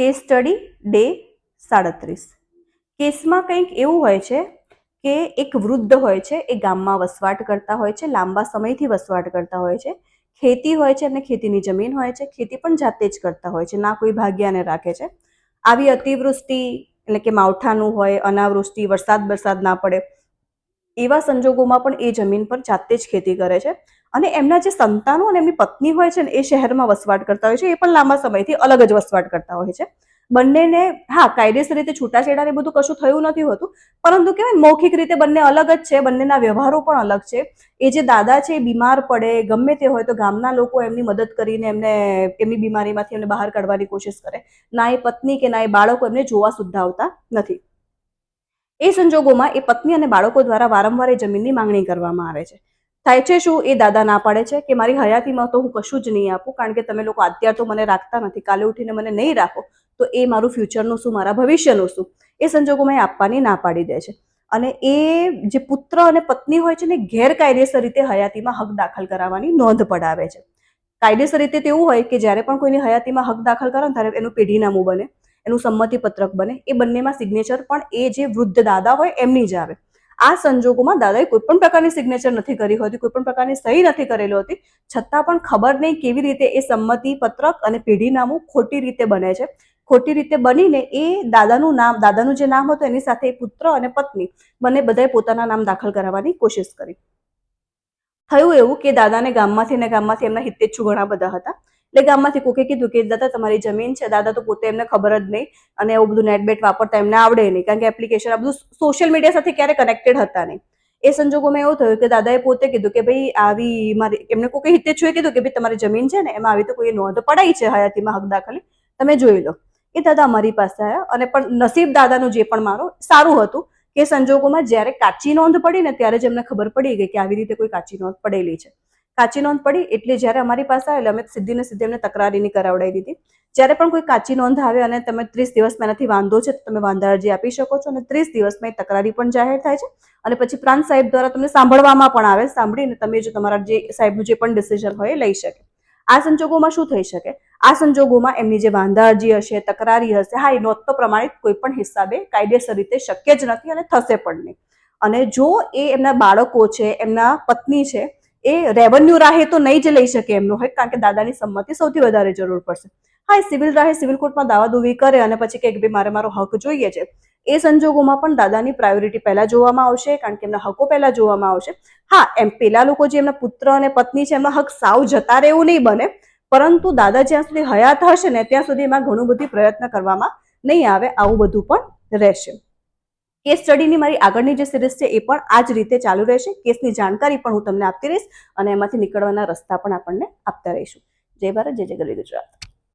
Case study day સાડત્રીસ. કેસમાં કંઈક એવું હોય છે કે એક વૃદ્ધ હોય છે, એ ગામમાં વસવાટ કરતા હોય છે, લાંબા સમયથી વસવાટ કરતા હોય છે. ખેતી હોય છે અને ખેતીની જમીન હોય છે, ખેતી પણ જાતે જ કરતા હોય છે, ના કોઈ ભાગ્યાને રાખે છે. આવી અતિવૃષ્ટિ એટલે કે માવઠાનું હોય, અનાવૃષ્ટિ વરસાદ વરસાદ ના પડે એવા સંજોગોમાં પણ એ જમીન પર જાતે જ ખેતી કરે છે. અને એમના જે સંતાનો અને એમની પત્ની હોય છે ને, એ શહેરમાં વસવાટ કરતા હોય છે. એ પણ લાંબા સમયથી અલગ જ વસવાટ કરતા હોય છે. બંનેને હા, કાયદેસર રીતે છૂટાછેડા ને બધું કશું થયું નથી હોતું. પરંતુ કહેવાય મૌખિક રીતે બંને અલગ જ છે. બંનેના વ્યવહારો પણ અલગ છે. એ જે દાદા છે, એ બીમાર પડે. ગમે તે હોય તો ગામના લોકો એમની મદદ કરીને એમને એમની બીમારીમાંથી એમને બહાર કાઢવાની કોશિશ કરે. ના એ પત્ની કે ના એ બાળકો એમને જોવા સુદ્ધા આવતા નથી. એ સંજોગોમાં એ પત્ની અને બાળકો દ્વારા વારંવાર એ જમીનની માંગણી કરવામાં આવે છે. થાય છે શું? એ દાદા ના પાડે છે કે મારી હયાતીમાં તો હું કશું જ નહીં આપું, કારણ કે તમે લોકો અત્યાર તો મને રાખતા નથી. કાલે ઉઠીને મને નહીં રાખો, તો એ મારું ફ્યુચરનું શું, મારા ભવિષ્યનું શું? એ સંજોગોમાં એ આપવાની ના પાડી દે છે. અને એ જે પુત્ર અને પત્ની હોય છે ને, ગેરકાયદેસર રીતે હયાતીમાં હક દાખલ કરાવવાની નોંધ પડાવે છે. કાયદેસર રીતે તેવું હોય કે જ્યારે પણ કોઈની હયાતીમાં હક દાખલ કરો ત્યારે એનું પેઢીનામું બને. એનું સંમતિ પત્રક બને. એ બંનેમાં સિગ્નેચર પણ એ જે વૃદ્ધ દાદા હોય એમની જ આવે. આ સંજોગોમાં દાદાએ કોઈ પણ પ્રકારની સિગ્નેચર નથી કરી હોતી, કોઈ પણ પ્રકારની સહી નથી કરેલી હોતી. છતાં પણ ખબર નહીં કેવી રીતે એ સંમતિ પત્રક અને પેઢીનામું ખોટી રીતે બને છે. ખોટી રીતે બનીને એ દાદાનું નામ, દાદાનું જે નામ હતું એની સાથે પુત્ર અને પત્ની બંને બધાએ પોતાના નામ દાખલ કરાવવાની કોશિશ કરી. થયું એવું કે દાદાને ગામમાંથી ને ગામમાંથી એમના હિતેચ્છુ ઘણા બધા હતા. એટલે ગામમાંથી કોકે કીધું કે, દાદા, તમારી જમીન છે, દાદા, તો પોતે એમને ખબર જ નહીં અને એવું બધું નેટ બેટ વાપરતા એમને આવડે નહીં. કારણ કે એપ્લિકેશન આ બધું સોશિયલ મીડિયા સાથે ક્યારે કનેક્ટેડ હતા નહીં. એ સંજોગોમાં એવું થયું કે દાદાએ પોતે કીધું કે, ભાઈ, આવી મારી એમને કોઈ હિતેચ્છુએ કીધું કે, ભાઈ, તમારી જમીન છે ને, એમાં આવી તો કોઈ નોંધ પડાઈ છે હયાતીમાં હક દાખલી તમે જોઈ લો. એ દાદા અમારી પાસે આવ્યા અને પણ નસીબ દાદાનું જે પણ મારો, સારું હતું કે સંજોગોમાં જ્યારે કાચી નોંધ પડી ને ત્યારે જ એમને ખબર પડી ગઈ કે આવી રીતે કોઈ કાચી નોંધ પડેલી છે. કાચી નોંધ પડી એટલે જ્યારે અમારી પાસે આવેલા, અમે સીધી ને સીધી એમને તકરારીની કરાવડાવી દીધી. જ્યારે પણ કોઈ કાચી નોંધ આવે અને તમે ત્રીસ દિવસમાં એનાથી વાંધો છે, તો તમે વાંધા અરજી આપી શકો છો અને ત્રીસ દિવસમાં એ તકરારી પણ જાહેર થાય છે. અને પછી પ્રાંત સાહેબ દ્વારા તમને સાંભળવામાં પણ આવે, સાંભળીને તમે જો તમારા જે સાહેબનું જે પણ ડિસિઝન હોય એ લઈ શકે. આ સંજોગોમાં શું થઈ શકે? આ સંજોગોમાં એમની જે વાંધા અરજી હશે, તકરારી હશે, હા, એ નોંધ તો પ્રમાણિત કોઈ પણ હિસાબે કાયદેસર રીતે શક્ય જ નથી અને થશે પણ નહીં. અને જો એ એમના બાળકો છે, એમના પત્ની છે એ રેવન્યુ રાહે તો નહીં જ લઈ શકે એમનું હોય કારણ કે દાદાની સંમતિ સૌથી વધારે જરૂર પડશે. હા, એ સિવિલ રાહે સિવિલ કોર્ટમાં દાવાદોવી કરે અને પછી કે ભાઈ, મારે મારો હક જોઈએ છે. એ સંજોગોમાં પણ દાદાની પ્રાયોરિટી પહેલા જોવામાં આવશે, કારણ કે એમના હકો પહેલા જોવામાં આવશે. હા, એમ પેલા લોકો જે એમના પુત્ર અને પત્ની છે, એમના હક સાવ જતા રહે એવું નહીં બને, પરંતુ દાદા જ્યાં સુધી હયાત હશે ને, ત્યાં સુધી એમાં ઘણું બધી પ્રયત્ન કરવામાં નહીં આવે, આવું બધું પણ રહેશે. કેસ સ્ટડીની મારી આગળની જે સિરીઝ છે એ પણ આ જ રીતે ચાલુ રહેશે. કેસની જાણકારી પણ હું તમને આપતી રહીશ અને એમાંથી નીકળવાના રસ્તા પણ આપણને આપતા રહીશું. જય ભારત, જય જય ગરવી ગુજરાત